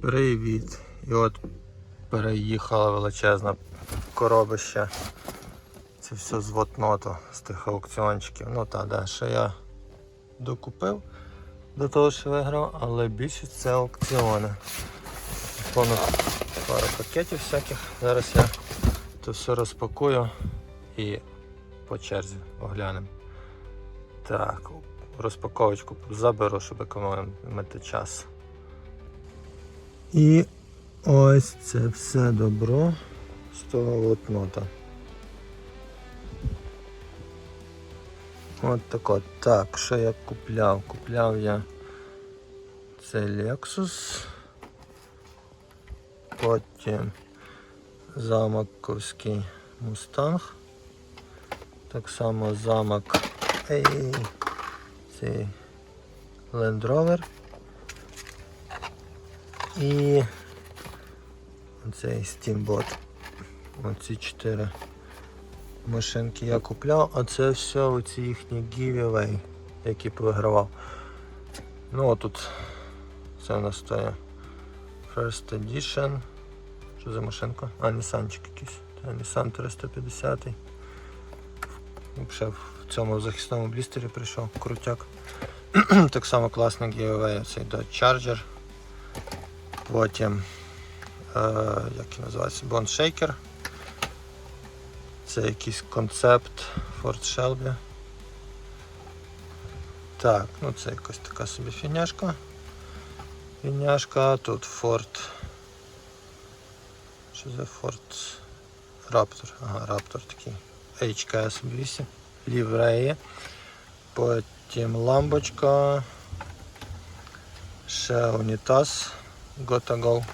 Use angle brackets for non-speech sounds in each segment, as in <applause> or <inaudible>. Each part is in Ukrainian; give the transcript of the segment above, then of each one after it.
Привіт! І от переїхала величезна коробище. Це все з вотноту, з тих аукціончиків. Ну та, да, що я докупив до того, що виграв, але більшість це аукціони. Повно пару пакетів всяких. Зараз я це все розпакую і по черзі оглянемо. Так, розпаковочку заберу, щоб економити час. І ось це все добро з того от нота. От так от. Так, що я купляв? Купляв я цей Lexus. Потім замаковський Мустанг. Так само замок ей, цей Land Rover. І цей Steamboat. Оці чотири машинки я купляв, а це все оці їхні giveaway, які повигравав. Ну отут це у нас стоїть First Edition. Що за машинка? А, Нісанчик якийсь. Та, Nissan 350. Взагалі в цьому захисному блістері прийшов крутяк. <clears throat> так само класний giveaway, цей Dodge Charger. Потім, е, як він називається, Shaker. Це якийсь концепт Ford Shelby. Так, ну це якась така собі фіняшка. Фіняшка, тут Ford. Що за Ford Raptor? Ага, Raptor такий. HKS 8. Лівреї. Потім лампочка. Ще унітаз. Gotta Go.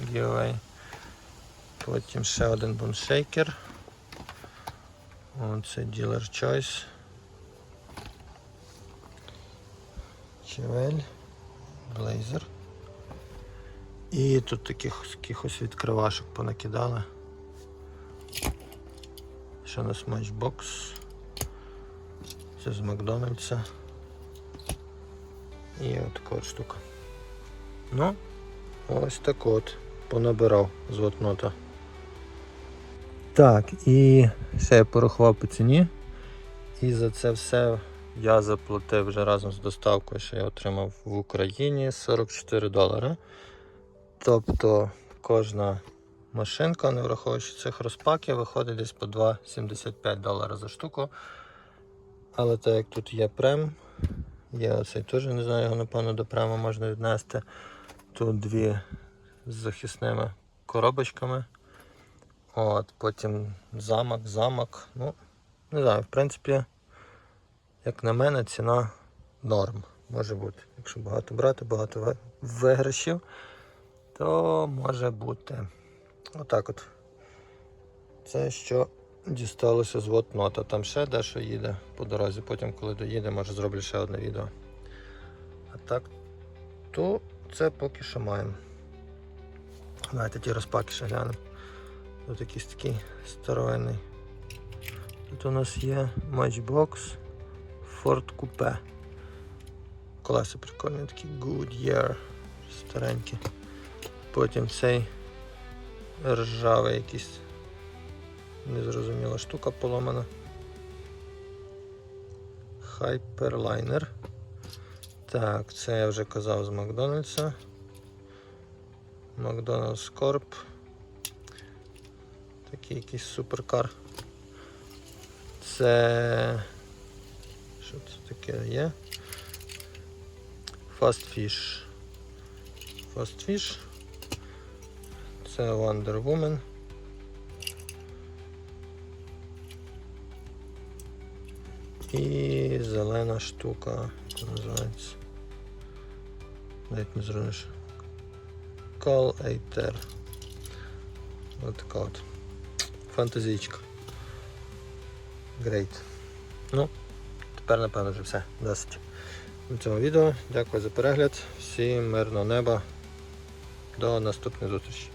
Giveaway. Потім ще один боншейкер. Оце Dealer Choice. Чевель. Блейзер. І тут таких якихось відкривашок понакидали. Ще у нас матчбокс. Це з Макдональдса. І от така штука. Ну, ось так от. Понабирав з вотнота. Так, і ще я порахував по ціні. І за це все я заплатив вже разом з доставкою, що я отримав в Україні 44 долари. Тобто кожна машинка, не враховуючи цих розпаків, виходить десь по 2,75 долара за штуку. Але так як тут є прем, є оцей теж, не знаю, його напевно до прему можна віднести. Тут дві з захисними коробочками. От, Потім замок, замок. Ну, не знаю, в принципі, як на мене, ціна норм може бути. Якщо багато брати, багато виграшів, то може бути. Отак от. Це що дісталося з вотнота. Там ще дещо їде по дорозі. Потім, коли доїде, може зроблю ще одне відео. А так, то це поки що маємо. Давайте ті розпаки ще глянемо. Тут якийсь такий старовинний. Тут у нас є Matchbox Ford Coupe. Колеса прикольні, такі Goodyear, старенькі. Потім цей ржавий якийсь незрозуміла штука поломана. Hyperliner. Так, це я вже казав з Макдональдса. Макдональдс Корп. Такий якийсь суперкар. Це. Що це таке є? Fast Fish. Fast Fish. Це Wonder Woman. І зелена штука. Як називається? Навіть не зробиш. Call Aether. Ось така от. Фантазійчка. Грейт. Ну, тепер напевно вже все. Досить. На цьому відео. Дякую за перегляд. Всім мирного неба. До наступної зустрічі.